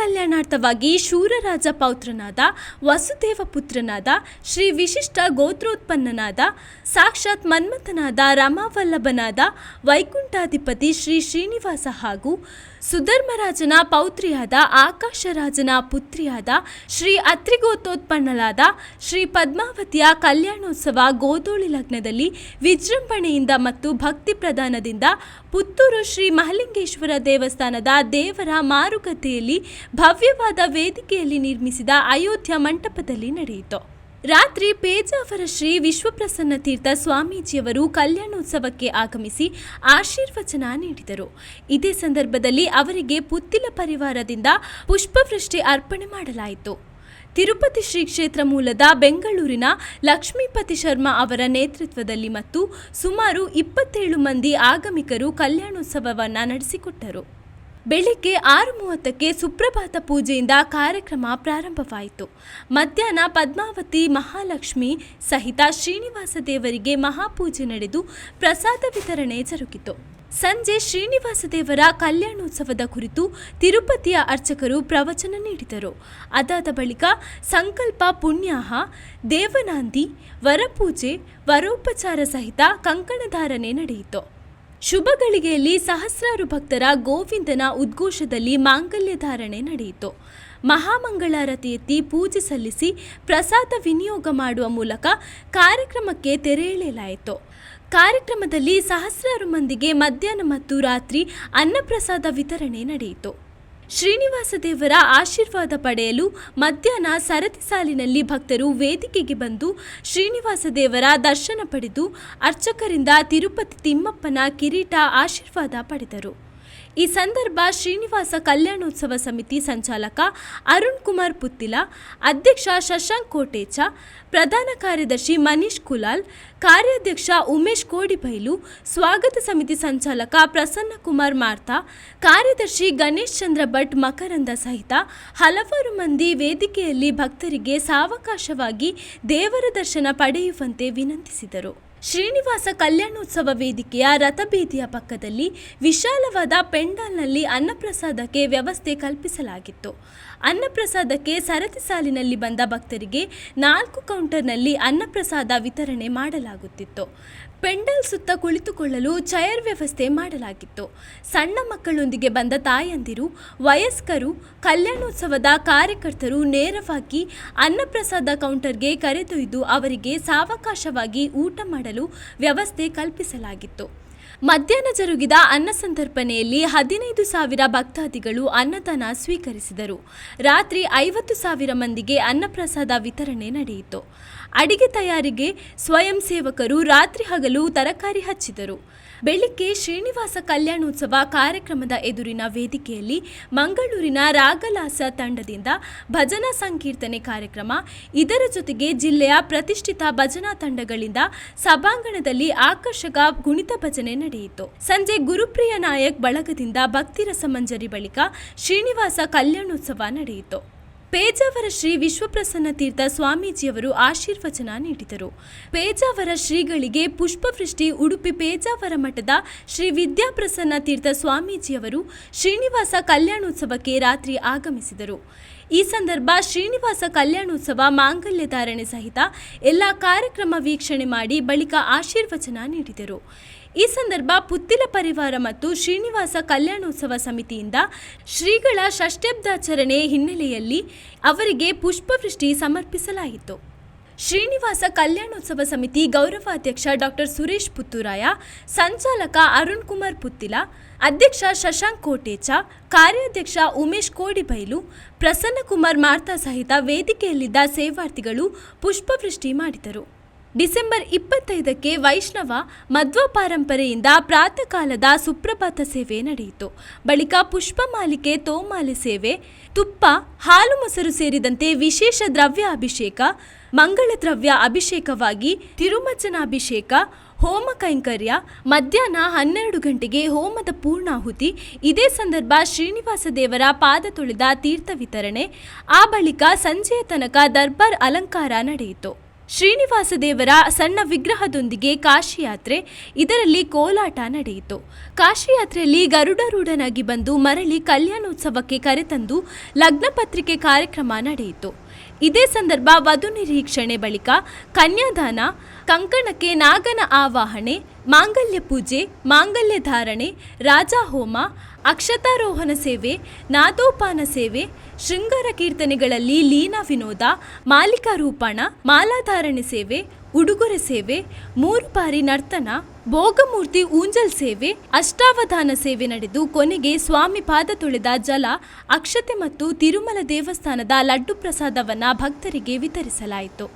ಕಲ್ಯಾಣಾರ್ಥವಾಗಿ ಶೂರರಾಜ ಪೌತ್ರನಾದ ವಸುದೇವ ಪುತ್ರನಾದ ಶ್ರೀ ವಿಶಿಷ್ಟ ಗೋತ್ರೋತ್ಪನ್ನನಾದ, ಸಾಕ್ಷಾತ್ ಮನ್ಮಥನಾದ ರಮಾವಲ್ಲಭನಾದ ವೈಕುಂಠಾಧಿಪತಿ ಶ್ರೀ ಶ್ರೀನಿವಾಸ ಹಾಗೂ ಸುಧರ್ಮರಾಜನ ಪೌತ್ರಿಯಾದ ಆಕಾಶರಾಜನ ಪುತ್ರಿಯಾದ ಶ್ರೀ ಅತ್ರಿಗೋತೋತ್ಪನ್ನಲಾದ ಶ್ರೀ ಪದ್ಮಾವತಿಯ ಕಲ್ಯಾಣೋತ್ಸವ ಗೋಧೂಳಿ ಲಗ್ನದಲ್ಲಿ ವಿಜೃಂಭಣೆಯಿಂದ ಮತ್ತು ಭಕ್ತಿ ಪ್ರದಾನದಿಂದ ಪುತ್ತೂರು ಶ್ರೀ ಮಹಲಿಂಗೇಶ್ವರ ದೇವಸ್ಥಾನದ ದೇವರ ಮಾರುಕಟ್ಟೆಯಲ್ಲಿ ಭವ್ಯವಾದ ವೇದಿಕೆಯಲ್ಲಿ ನಿರ್ಮಿಸಿದ ಅಯೋಧ್ಯ ಮಂಟಪದಲ್ಲಿ ನಡೆಯಿತು. ರಾತ್ರಿ ಪೇಜಾವರ ಶ್ರೀ ವಿಶ್ವಪ್ರಸನ್ನ ತೀರ್ಥ ಸ್ವಾಮೀಜಿಯವರು ಕಲ್ಯಾಣೋತ್ಸವಕ್ಕೆ ಆಗಮಿಸಿ ಆಶೀರ್ವಚನ ನೀಡಿದರು. ಇದೇ ಸಂದರ್ಭದಲ್ಲಿ ಅವರಿಗೆ ಪುತ್ತಿಲ ಪರಿವಾರದಿಂದ ಪುಷ್ಪವೃಷ್ಟಿ ಅರ್ಪಣೆ ಮಾಡಲಾಯಿತು. ತಿರುಪತಿ ಶ್ರೀ ಕ್ಷೇತ್ರ ಮೂಲದ ಬೆಂಗಳೂರಿನ ಲಕ್ಷ್ಮೀಪತಿ ಶರ್ಮಾ ಅವರ ನೇತೃತ್ವದಲ್ಲಿ ಮತ್ತು ಸುಮಾರು ಇಪ್ಪತ್ತೇಳು ಮಂದಿ ಆಗಮಿಕರು ಕಲ್ಯಾಣೋತ್ಸವವನ್ನು ನಡೆಸಿಕೊಟ್ಟರು. ಬೆಳಿಗ್ಗೆ ಆರು ಮೂವತ್ತಕ್ಕೆ ಸುಪ್ರಭಾತ ಪೂಜೆಯಿಂದ ಕಾರ್ಯಕ್ರಮ ಪ್ರಾರಂಭವಾಯಿತು. ಮಧ್ಯಾಹ್ನ ಪದ್ಮಾವತಿ ಮಹಾಲಕ್ಷ್ಮಿ ಸಹಿತ ಶ್ರೀನಿವಾಸ ದೇವರಿಗೆ ಮಹಾಪೂಜೆ ನಡೆದು ಪ್ರಸಾದ ವಿತರಣೆ ಜರುಗಿತು. ಸಂಜೆ ಶ್ರೀನಿವಾಸ ದೇವರ ಕಲ್ಯಾಣೋತ್ಸವದ ಕುರಿತು ತಿರುಪತಿಯ ಅರ್ಚಕರು ಪ್ರವಚನ ನೀಡಿದರು. ಅದಾದ ಬಳಿಕ ಸಂಕಲ್ಪ ಪುಣ್ಯಾಹ, ದೇವನಾಂದಿ, ವರಪೂಜೆ, ವರೋಪಚಾರ ಸಹಿತ ಕಂಕಣಧಾರಣೆ ನಡೆಯಿತು. ಶುಭ ಗಳಿಗೆಯಲ್ಲಿ ಸಹಸ್ರಾರು ಭಕ್ತರ ಗೋವಿಂದನ ಉದ್ಘೋಷದಲ್ಲಿ ಮಾಂಗಲ್ಯ ಧಾರಣೆ ನಡೆಯಿತು. ಮಹಾಮಂಗಳಾರತಿ ಎತ್ತಿ ಪೂಜೆ ಸಲ್ಲಿಸಿ ಪ್ರಸಾದ ವಿನಿಯೋಗ ಮಾಡುವ ಮೂಲಕ ಕಾರ್ಯಕ್ರಮಕ್ಕೆ ತೆರೆ ಎಳೆಯಲಾಯಿತು. ಕಾರ್ಯಕ್ರಮದಲ್ಲಿ ಸಹಸ್ರಾರು ಮಂದಿಗೆ ಮಧ್ಯಾಹ್ನ ಮತ್ತು ರಾತ್ರಿ ಅನ್ನಪ್ರಸಾದ ವಿತರಣೆ ನಡೆಯಿತು. ಶ್ರೀನಿವಾಸ ದೇವರ ಆಶೀರ್ವಾದ ಪಡೆಯಲು ಮಧ್ಯಾಹ್ನ ಸರತಿ ಸಾಲಿನಲ್ಲಿ ಭಕ್ತರು ವೇದಿಕೆಗೆ ಬಂದು ಶ್ರೀನಿವಾಸ ದೇವರ ದರ್ಶನ ಪಡೆದು ಅರ್ಚಕರಿಂದ ತಿರುಪತಿ ತಿಮ್ಮಪ್ಪನ ಕಿರೀಟ ಆಶೀರ್ವಾದ ಪಡೆದರು. ಈ ಸಂದರ್ಭ ಶ್ರೀನಿವಾಸ ಕಲ್ಯಾಣೋತ್ಸವ ಸಮಿತಿ ಸಂಚಾಲಕ ಅರುಣ್ ಕುಮಾರ್ ಪುತ್ತಿಲ, ಅಧ್ಯಕ್ಷ ಶಶಾಂಕ್ ಕೋಟೇಚ, ಪ್ರಧಾನ ಕಾರ್ಯದರ್ಶಿ ಮನೀಶ್ ಕುಲಾಲ್, ಕಾರ್ಯಾಧ್ಯಕ್ಷ ಉಮೇಶ್ ಕೋಡಿಬೈಲು ಸ್ವಾಗತ ಸಮಿತಿ ಸಂಚಾಲಕ ಪ್ರಸನ್ನ ಕುಮಾರ್ ಮಾರ್ತಾ, ಕಾರ್ಯದರ್ಶಿ ಗಣೇಶ್ ಚಂದ್ರ ಭಟ್ ಮಕರಂದ ಸಹಿತ ಹಲವಾರು ಮಂದಿ ವೇದಿಕೆಯಲ್ಲಿ ಭಕ್ತರಿಗೆ ಸಾವಕಾಶವಾಗಿ ದೇವರ ದರ್ಶನ ಪಡೆಯುವಂತೆ ವಿನಂತಿಸಿದರು. ಶ್ರೀನಿವಾಸ ಕಲ್ಯಾಣೋತ್ಸವ ವೇದಿಕೆಯ ರಥಬೀದಿಯ ಪಕ್ಕದಲ್ಲಿ ವಿಶಾಲವಾದ ಪೆಂಡಾಲ್ನಲ್ಲಿ ಅನ್ನಪ್ರಸಾದಕ್ಕೆ ವ್ಯವಸ್ಥೆ ಕಲ್ಪಿಸಲಾಗಿತ್ತು. ಅನ್ನಪ್ರಸಾದಕ್ಕೆ ಸರತಿ ಸಾಲಿನಲ್ಲಿ ಬಂದ ಭಕ್ತರಿಗೆ ನಾಲ್ಕು ಕೌಂಟರ್ನಲ್ಲಿ ಅನ್ನಪ್ರಸಾದ ವಿತರಣೆ ಮಾಡಲಾಗುತ್ತಿತ್ತು. ಪೆಂಡಲ್ ಸುತ್ತ ಕುಳಿತುಕೊಳ್ಳಲು ಚೇರ್ ವ್ಯವಸ್ಥೆ ಮಾಡಲಾಗಿತ್ತು. ಸಣ್ಣ ಮಕ್ಕಳೊಂದಿಗೆ ಬಂದ ತಾಯಂದಿರು, ವಯಸ್ಕರು, ಕಲ್ಯಾಣೋತ್ಸವದ ಕಾರ್ಯಕರ್ತರು ನೇರವಾಗಿ ಅನ್ನಪ್ರಸಾದ ಕೌಂಟರ್ಗೆ ಕರೆದೊಯ್ದು ಅವರಿಗೆ ಸಾವಕಾಶವಾಗಿ ಊಟ ಮಾಡಲು ವ್ಯವಸ್ಥೆ ಕಲ್ಪಿಸಲಾಗಿತ್ತು. ಮಧ್ಯಾಹ್ನ ಜರುಗಿದ ಅನ್ನ ಸಂತರ್ಪಣೆಯಲ್ಲಿ ಹದಿನೈದು ಸಾವಿರ ಭಕ್ತಾದಿಗಳು ಅನ್ನದಾನ ಸ್ವೀಕರಿಸಿದರು. ರಾತ್ರಿ ಐವತ್ತು ಸಾವಿರ ಮಂದಿಗೆ ಅನ್ನಪ್ರಸಾದ ವಿತರಣೆ ನಡೆಯಿತು. ಅಡಿಗೆ ತಯಾರಿಗೆ ಸ್ವಯಂ ಸೇವಕರು ರಾತ್ರಿ ಹಗಲು ತರಕಾರಿ ಹಚ್ಚಿದರು. ಬೆಳಿಗ್ಗೆ ಶ್ರೀನಿವಾಸ ಕಲ್ಯಾಣೋತ್ಸವ ಕಾರ್ಯಕ್ರಮದ ಎದುರಿನ ವೇದಿಕೆಯಲ್ಲಿ ಮಂಗಳೂರಿನ ರಾಗಲಾಸ ತಂಡದಿಂದ ಭಜನಾ ಸಂಕೀರ್ತನೆ ಕಾರ್ಯಕ್ರಮ, ಇದರ ಜೊತೆಗೆ ಜಿಲ್ಲೆಯ ಪ್ರತಿಷ್ಠಿತ ಭಜನಾ ತಂಡಗಳಿಂದ ಸಭಾಂಗಣದಲ್ಲಿ ಆಕರ್ಷಕ ಗುಣಿತ ಭಜನೆ ನಡೆಯಿತು. ಸಂಜೆ ಗುರುಪ್ರಿಯ ನಾಯಕ್ ಬಳಗದಿಂದ ಭಕ್ತಿರಸ ಮಂಜರಿ ಬಳಿಕ ಶ್ರೀನಿವಾಸ ಕಲ್ಯಾಣೋತ್ಸವ ನಡೆಯಿತು. ಪೇಜಾವರ ಶ್ರೀ ವಿಶ್ವಪ್ರಸನ್ನ ತೀರ್ಥ ಸ್ವಾಮೀಜಿಯವರು ಆಶೀರ್ವಚನ ನೀಡಿದರು. ಪೇಜಾವರ ಶ್ರೀಗಳಿಗೆ ಪುಷ್ಪವೃಷ್ಟಿ ಉಡುಪಿ ಪೇಜಾವರ ಮಠದ ಶ್ರೀ ವಿದ್ಯಾಪ್ರಸನ್ನ ತೀರ್ಥ ಸ್ವಾಮೀಜಿಯವರು ಶ್ರೀನಿವಾಸ ಕಲ್ಯಾಣೋತ್ಸವಕ್ಕೆ ರಾತ್ರಿ ಆಗಮಿಸಿದರು. ಈ ಸಂದರ್ಭ ಶ್ರೀನಿವಾಸ ಕಲ್ಯಾಣೋತ್ಸವ ಮಾಂಗಲ್ಯ ಧಾರಣೆ ಸಹಿತ ಎಲ್ಲ ಕಾರ್ಯಕ್ರಮ ವೀಕ್ಷಣೆ ಮಾಡಿ ಬಳಿಕ ಆಶೀರ್ವಚನ ನೀಡಿದರು. ಈ ಸಂದರ್ಭ ಪುತ್ತಿಲ ಪರಿವಾರ ಮತ್ತು ಶ್ರೀನಿವಾಸ ಕಲ್ಯಾಣೋತ್ಸವ ಸಮಿತಿಯಿಂದ ಶ್ರೀಗಳ ಷಷ್ಠಬ್ದಾಚರಣೆ ಹಿನ್ನೆಲೆಯಲ್ಲಿ ಅವರಿಗೆ ಪುಷ್ಪವೃಷ್ಟಿ ಸಮರ್ಪಿಸಲಾಯಿತು. ಶ್ರೀನಿವಾಸ ಕಲ್ಯಾಣೋತ್ಸವ ಸಮಿತಿ ಗೌರವಾಧ್ಯಕ್ಷ ಡಾಕ್ಟರ್ ಸುರೇಶ್ ಪುತ್ತೂರಾಯ, ಸಂಚಾಲಕ ಅರುಣ್ ಕುಮಾರ್ ಪುತ್ತಿಲ, ಅಧ್ಯಕ್ಷ ಶಶಾಂಕ್ ಕೋಟೇಚ, ಕಾರ್ಯಾಧ್ಯಕ್ಷ ಉಮೇಶ್ ಕೋಡಿಬೈಲು, ಪ್ರಸನ್ನಕುಮಾರ್ ಮಾರ್ತಾ ಸಹಿತ ವೇದಿಕೆಯಲ್ಲಿದ್ದ ಸೇವಾರ್ಥಿಗಳು ಪುಷ್ಪವೃಷ್ಟಿ ಮಾಡಿದರು. ಡಿಸೆಂಬರ್ ಇಪ್ಪತ್ತೈದಕ್ಕೆ ವೈಷ್ಣವ ಮಧ್ವ ಪರಂಪರೆಯಿಂದ ಪ್ರಾತಃ ಕಾಲದ ಸುಪ್ರಭಾತ ಸೇವೆ ನಡೆಯಿತು. ಬಳಿಕ ಪುಷ್ಪಮಾಲಿಕೆ, ತೋಮಾಲೆ ಸೇವೆ, ತುಪ್ಪ, ಹಾಲು ಮೊಸರು ಸೇರಿದಂತೆ ವಿಶೇಷ ದ್ರವ್ಯ ಅಭಿಷೇಕ ಮಂಗಳ ದ್ರವ್ಯ ಅಭಿಷೇಕವಾಗಿ ತಿರುಮಚನಾಭಿಷೇಕ, ಹೋಮ ಕೈಂಕರ್ಯ, ಮಧ್ಯಾಹ್ನ ಹನ್ನೆರಡು ಗಂಟೆಗೆ ಹೋಮದ ಪೂರ್ಣಾಹುತಿ, ಇದೇ ಸಂದರ್ಭ ಶ್ರೀನಿವಾಸ ದೇವರ ಪಾದ ತೊಳೆದ ತೀರ್ಥ ವಿತರಣೆ, ಆ ಬಳಿಕ ಸಂಜೆಯ ತನಕ ದರ್ಬಾರ್ ಅಲಂಕಾರ ನಡೆಯಿತು. ಶ್ರೀನಿವಾಸ ದೇವರ ಸಣ್ಣ ವಿಗ್ರಹದೊಂದಿಗೆ ಕಾಶಿಯಾತ್ರೆ, ಇದರಲ್ಲಿ ಕೋಲಾಟ ನಡೆಯಿತು. ಕಾಶಿಯಾತ್ರೆಯಲ್ಲಿ ಗರುಡರೂಢನಾಗಿ ಬಂದು ಮರಳಿ ಕಲ್ಯಾಣೋತ್ಸವಕ್ಕೆ ಕರೆತಂದು ಲಗ್ನಪತ್ರಿಕೆ ಕಾರ್ಯಕ್ರಮ ನಡೆಯಿತು. ಇದೇ ಸಂದರ್ಭ ವಧು ನಿರೀಕ್ಷಣೆ ಬಳಿಕ ಕನ್ಯಾದಾನ, ಕಂಕಣಕ್ಕೆ ನಾಗನ ಆವಾಹನೆ, ಮಾಂಗಲ್ಯ ಪೂಜೆ, ಮಾಂಗಲ್ಯ ಧಾರಣೆ, ರಾಜಾಹೋಮ ಅಕ್ಷತಾರೋಹಣ ಸೇವೆ, ನಾದೋಪಾನ ಸೇವೆ, ಶೃಂಗಾರ ಕೀರ್ತನೆಗಳಲ್ಲಿ ಲೀನಾ ವಿನೋದ, ಮಾಲಿಕಾ ರೂಪಣ, ಮಾಲಾಧಾರಣೆ ಸೇವೆ, ಉಡುಗೊರೆ ಸೇವೆ, ಮೂರು ಬಾರಿ ನರ್ತನ, ಭೋಗಮೂರ್ತಿ ಊಂಜಲ್ ಸೇವೆ, ಅಷ್ಟಾವಧಾನ ಸೇವೆ ನಡೆದು ಕೊನೆಗೆ ಸ್ವಾಮಿ ಪಾದ ತೊಳೆದ ಜಲ, ಅಕ್ಷತೆ ಮತ್ತು ತಿರುಮಲ ದೇವಸ್ಥಾನದ ಲಡ್ಡು ಪ್ರಸಾದವನ್ನು ಭಕ್ತರಿಗೆ ವಿತರಿಸಲಾಯಿತು.